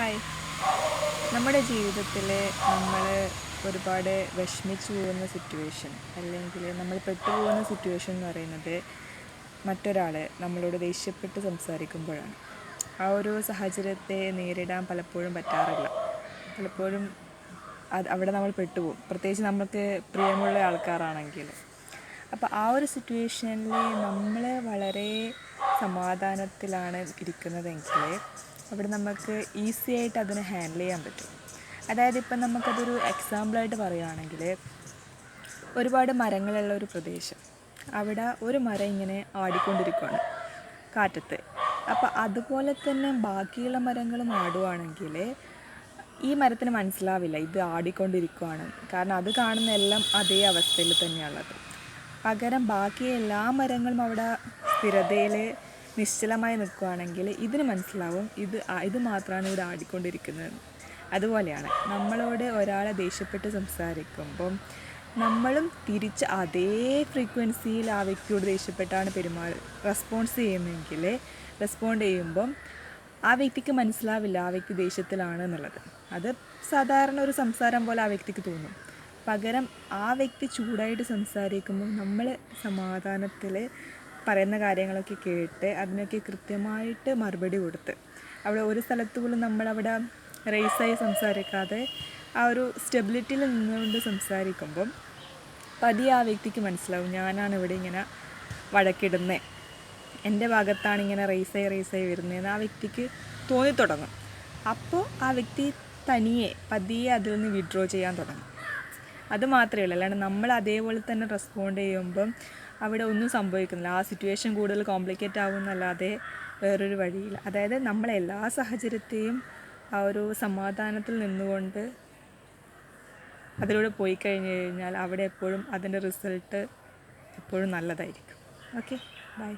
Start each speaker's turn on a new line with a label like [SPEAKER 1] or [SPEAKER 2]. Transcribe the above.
[SPEAKER 1] Hi നമ്മുടെ ജീവിതത്തിൽ നമ്മൾ ഒരുപാട് വിഷമിച്ചു പോകുന്ന സിറ്റുവേഷൻ അല്ലെങ്കിൽ നമ്മൾ പെട്ടുപോകുന്ന സിറ്റുവേഷൻ എന്ന് പറയുന്നത് മറ്റൊരാൾ നമ്മളോട് ദേഷ്യപ്പെട്ട് സംസാരിക്കുമ്പോഴാണ്. ആ ഒരു സാഹചര്യത്തെ നേരിടാൻ പലപ്പോഴും പറ്റാറില്ല. പലപ്പോഴും അത് അവിടെ നമ്മൾ പെട്ടുപോകും പ്രത്യേകിച്ച് നമുക്ക് പ്രിയമുള്ള ആൾക്കാരാണെങ്കിൽ അപ്പോൾ ആ ഒരു സിറ്റുവേഷനിൽ നമ്മൾ വളരെ സമാധാനത്തിലാണ് ഇരിക്കുന്നതെങ്കിൽ അവിടെ നമുക്ക് ഈസി ആയിട്ട് അതിനെ ഹാൻഡിൽ ചെയ്യാൻ പറ്റും. അതായത് ഇപ്പം നമുക്കതൊരു എക്സാമ്പിളായിട്ട് പറയുകയാണെങ്കിൽ ഒരുപാട് മരങ്ങളുള്ള ഒരു പ്രദേശം. അവിടെ ഒരു മരം ഇങ്ങനെ ആടിക്കൊണ്ടിരിക്കുകയാണ് കാറ്റത്ത്. അപ്പോൾ അതുപോലെ തന്നെ ബാക്കിയുള്ള മരങ്ങളും ആടുവാണെങ്കിൽ ഈ മരത്തിന് മനസ്സിലാവില്ല ഇത് ആടിക്കൊണ്ടിരിക്കുകയാണ് കാരണം അത് കാണുന്ന എല്ലാം അതേ അവസ്ഥയിൽ തന്നെയാണുള്ളത്. പകരം ബാക്കി എല്ലാ മരങ്ങളും അവിടെ സ്ഥിരതയിൽ നിശ്ചലമായി നിൽക്കുകയാണെങ്കിൽ ഇതിന് മനസ്സിലാവും ഇത് ഇത് മാത്രമാണ് ഇവിടെ ആടിക്കൊണ്ടിരിക്കുന്നത്. അതുപോലെയാണ് നമ്മളോട് ഒരാളെ ദേഷ്യപ്പെട്ട് സംസാരിക്കുമ്പം നമ്മളും തിരിച്ച് അതേ ഫ്രീക്വൻസിയിൽ ആ വ്യക്തിയോട് ദേഷ്യപ്പെട്ടാണ് പെരുമാ റെസ്പോൺസ് ചെയ്യുന്നതെങ്കിൽ റെസ്പോണ്ട് ചെയ്യുമ്പം ആ വ്യക്തിക്ക് മനസ്സിലാവില്ല ആ വ്യക്തി ദേഷ്യത്തിലാണ് എന്നുള്ളത്. അത് സാധാരണ ഒരു സംസാരം പോലെ ആ വ്യക്തിക്ക് തോന്നും. പകരം ആ വ്യക്തി ചൂടായിട്ട് സംസാരിക്കുമ്പോൾ നമ്മൾ സമാധാനത്തിൽ പറയുന്ന കാര്യങ്ങളൊക്കെ കേട്ട് അതിനൊക്കെ കൃത്യമായിട്ട് മറുപടി കൊടുത്ത്. അവിടെ ഒരു സ്ഥലത്ത് പോലും നമ്മളവിടെ റേസായി സംസാരിക്കാതെ ആ ഒരു സ്റ്റെബിലിറ്റിയിൽ നിന്നുകൊണ്ട് സംസാരിക്കുമ്പം പതിയെ ആ വ്യക്തിക്ക് മനസ്സിലാവും ഞാനാണ് ഇവിടെ ഇങ്ങനെ വഴക്കിടുന്നത് എന്റെ ഭാഗത്താണ് ഇങ്ങനെ റേസായി റേസായി വരുന്നതെന്ന് ആ വ്യക്തിക്ക് തോന്നിത്തുടങ്ങും. അപ്പോൾ ആ വ്യക്തി തനിയെ പതിയെ അതിൽ നിന്ന് വിഡ്രോ ചെയ്യാൻ തുടങ്ങും. അത് മാത്രമേ ഉള്ളൂ. അല്ലാണ്ട് നമ്മൾ അതേപോലെ തന്നെ റെസ്പോണ്ട് ചെയ്യുമ്പം അവിടെ ഒന്നും സംഭവിക്കുന്നില്ല. ആ സിറ്റുവേഷൻ കൂടുതൽ കോംപ്ലിക്കേറ്റ് ആവുന്നല്ലാതെ വേറൊരു വഴിയില്ല. അതായത് നമ്മൾ എല്ലാ സാഹചര്യത്തെയും ആ ഒരു സമാധാനത്തിൽ നിന്നുകൊണ്ട് അതിലൂടെ പോയി കഴിഞ്ഞു കഴിഞ്ഞാൽ അവിടെ എപ്പോഴും അതിന്റെ റിസൾട്ട് എപ്പോഴും നല്ലതായിരിക്കും. Okay bye